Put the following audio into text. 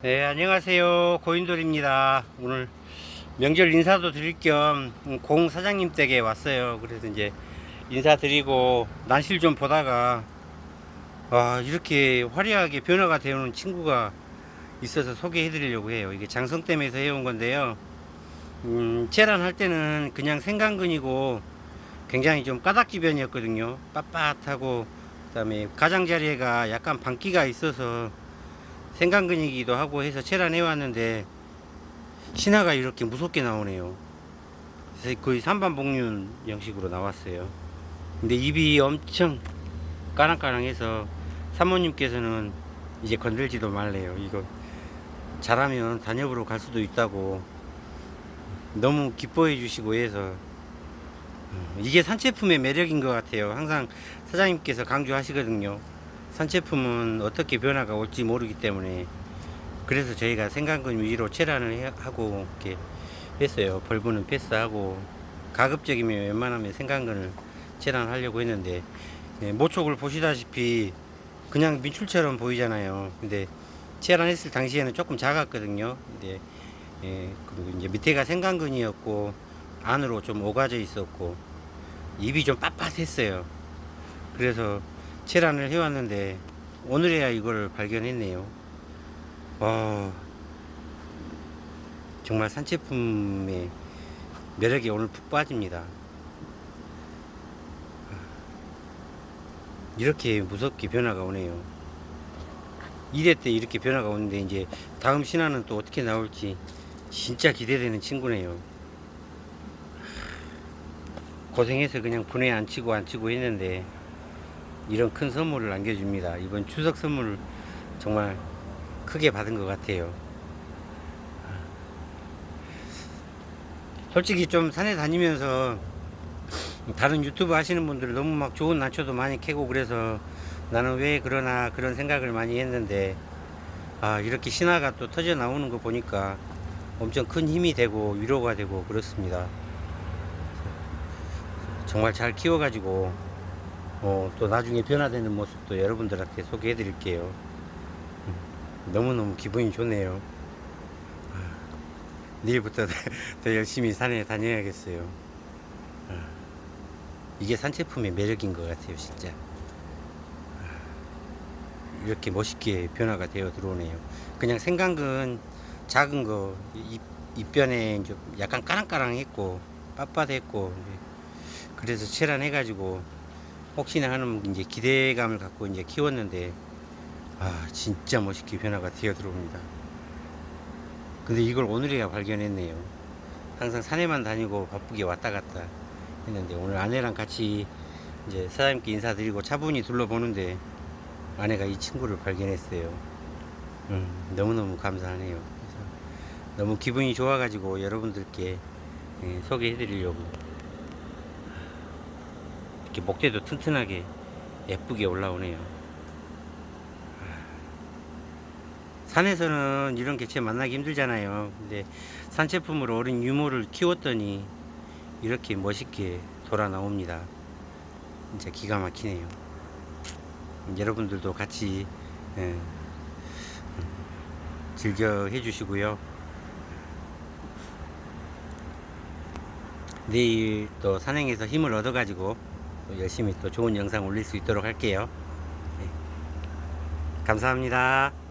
네, 안녕하세요. 고인돌입니다. 오늘 명절 인사도 드릴 겸 공 사장님 댁에 왔어요. 그래서 이제 인사드리고 난실 좀 보다가 아, 이렇게 화려하게 변화가 되는 친구가 있어서 소개해 드리려고 해요. 이게 장성댐에서 해온 건데요. 음, 체란할 때는 그냥 생강근이고 굉장히 좀 까닥지변이었거든요. 빳빳하고 그다음에 가장자리에가 약간 반기가 있어서 생강근이기도 하고 해서 체란해 왔는데 신화가 이렇게 무섭게 나오네요. 그래서 거의 삼반복륜 형식으로 나왔어요. 근데 입이 엄청 까랑까랑해서 사모님께서는 이제 건들지도 말래요. 이거 잘하면 단협으로 갈 수도 있다고 너무 기뻐해 주시고 해서 음, 이게 산채품의 매력인 것 같아요. 항상 사장님께서 강조하시거든요. 산채품은 어떻게 변화가 올지 모르기 때문에 그래서 저희가 생강근 위주로 체란을 해- 하고 이렇게 했어요. 벌브는 패스하고 가급적이면 웬만하면 생강근을 체란하려고 했는데 예, 모촉을 보시다시피 그냥 민출처럼 보이잖아요. 근데 체란했을 당시에는 조금 작았거든요. 근데 예, 그리고 이제 밑에가 생강근이었고 안으로 좀 오가져 있었고 입이 좀 빳빳했어요. 그래서 체란을 해왔는데 오늘에야 이걸 발견했네요. 와 정말 산채품의 매력이 오늘 푹 빠집니다. 이렇게 무섭게 변화가 오네요. 1회 때 이렇게 변화가 오는데 이제 다음 신화는 또 어떻게 나올지 진짜 기대되는 친구네요. 고생해서 그냥 치고 안 치고 했는데 이런 큰 선물을 안겨줍니다. 이번 추석 선물 정말 크게 받은 것 같아요. 솔직히 좀 산에 다니면서 다른 유튜브 하시는 분들 너무 막 좋은 난초도 많이 캐고 그래서 나는 왜 그러나 그런 생각을 많이 했는데 아 이렇게 신화가 또 터져 나오는 거 보니까 엄청 큰 힘이 되고 위로가 되고 그렇습니다. 정말 잘 키워가지고 어, 또 나중에 변화되는 모습도 여러분들한테 소개해 드릴게요. 음, 너무너무 기분이 좋네요. 아, 내일부터 더 열심히 산에 다녀야겠어요. 아, 이게 산채품의 매력인 것 같아요, 진짜. 아, 이렇게 멋있게 변화가 되어 들어오네요. 그냥 생강근 작은 거, 입, 입변에 좀 약간 까랑까랑했고, 빳빳했고, 그래서 체란해가지고, 혹시나 하는 이제 기대감을 갖고 이제 키웠는데 아 진짜 멋있게 변화가 되어 들어옵니다. 근데 이걸 오늘에야 발견했네요. 항상 산에만 다니고 바쁘게 왔다 갔다 했는데 오늘 아내랑 같이 이제 사장님께 인사드리고 차분히 둘러보는데 아내가 이 친구를 발견했어요. 음, 너무너무 감사하네요. 그래서 너무 기분이 좋아가지고 여러분들께 예, 소개해드리려고 이렇게 목대도 튼튼하게 예쁘게 올라오네요. 산에서는 이런 개체 만나기 힘들잖아요. 근데 산채품으로 어린 유모를 키웠더니 이렇게 멋있게 돌아 나옵니다. 진짜 기가 막히네요. 여러분들도 같이 예, 음, 즐겨 해주시고요. 내일 또 산행에서 힘을 얻어가지고 또 열심히 또 좋은 영상 올릴 수 있도록 할게요. 네. 감사합니다.